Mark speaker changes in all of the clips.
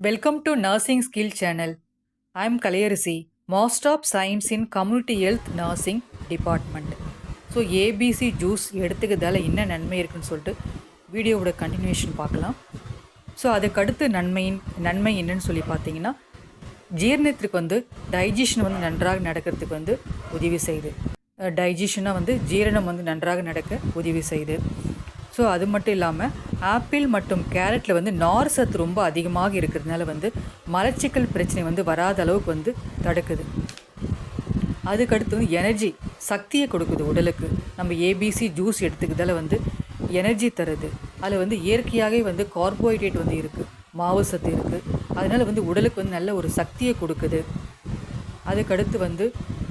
Speaker 1: Welcome to nursing skill channel I'm Kalaiyarasi master of science in community health nursing department so ABC juice எடுத்துக்கிறதால என்ன நன்மை இருக்குன்னு சொல்லிட்டு வீடியோவோட continuation பார்க்கலாம். So அதுக்கடுத்து நன்மையின் நன்மை என்னன்னு சொல்லி பார்த்தீங்கன்னா ஜீரணத்திற்கு வந்து டைஜஷன் வந்து நன்றாக நடக்கிறதுக்கு வந்து உதவி செய்யுது. டைஜஷனாக வந்து ஜீரணம் வந்து நன்றாக நடக்க உதவி செய்யுது. ஸோ அது மட்டும் இல்லாமல் ஆப்பிள் மற்றும் கேரட்டில் வந்து நார் சத்து ரொம்ப அதிகமாக இருக்கிறதுனால வந்து மலச்சிக்கல் பிரச்சனை வந்து வராத அளவுக்கு வந்து தடுக்குது. அதுக்கடுத்து வந்து எனர்ஜி சக்தியை கொடுக்குது உடலுக்கு. நம்ம ஏபிசி ஜூஸ் எடுத்துக்கிறதால வந்து எனர்ஜி தருது. அதில் வந்து இயற்கையாகவே வந்து கார்போஹைட்ரேட் வந்து இருக்குது மாவு சத்து இருக்குது அதனால் வந்து உடலுக்கு வந்து நல்ல ஒரு சக்தியை கொடுக்குது. அதுக்கடுத்து வந்து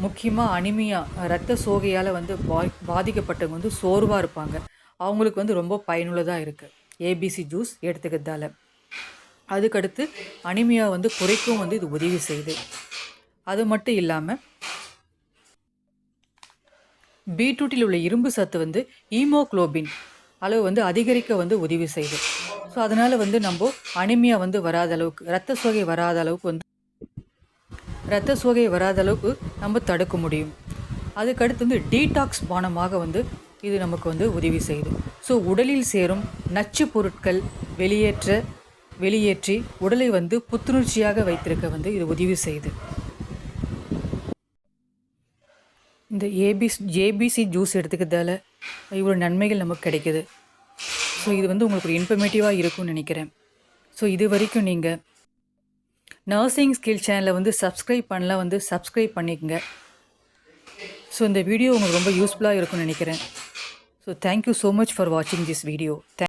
Speaker 1: முக்கியமாக அனிமியா ரத்த சோகையால் வந்து பா பாதிக்கப்பட்டவங்க வந்து சோர்வாக இருப்பாங்க. அவங்களுக்கு வந்து ரொம்ப பயனுள்ளதாக இருக்குது ஏபிசி ஜூஸ் எடுத்துக்கிறதால. அதுக்கடுத்து அனிமியா வந்து குறைக்கும் வந்து இது உதவி செய்யுது. அது மட்டும் இல்லாமல் பீட்ரூட்டில் உள்ள இரும்பு சத்து வந்து ஈமோக்ளோபின் அளவு வந்து அதிகரிக்க வந்து உதவி செய்யுது. ஸோ அதனால் வந்து நம்ம அனிமியா வந்து வராத அளவுக்கு ரத்த சோகை வராத அளவுக்கு வந்து ரத்த சோகை வராத அளவுக்கு நம்ம தடுக்க முடியும். அதுக்கடுத்து வந்து டீடாக்ஸ் பானமாக வந்து இது நமக்கு வந்து உதவி செய்யுது. ஸோ உடலில் சேரும் நச்சு பொருட்கள் வெளியேற்ற வெளியேற்றி உடலை வந்து புத்துணர்ச்சியாக வைத்திருக்க வந்து இது உதவி செய்யுது. இந்த ஏபிஸ் ஏபிசி ஜூஸ் எடுத்துக்கிறதால இவ்வளோ நன்மைகள் நமக்கு கிடைக்குது. ஸோ இது வந்து உங்களுக்கு ஒரு இன்ஃபர்மேட்டிவாக இருக்கும்னு நினைக்கிறேன். ஸோ இது வரைக்கும் நீங்கள் நர்சிங் ஸ்கில் சேனலை வந்து சப்ஸ்கிரைப் பண்ணலாம் வந்து சப்ஸ்கிரைப் பண்ணிக்கங்க. ஸோ இந்த வீடியோ உங்களுக்கு ரொம்ப யூஸ்ஃபுல்லாக இருக்கும்னு நினைக்கிறேன். So thank you so much for watching this video. Thank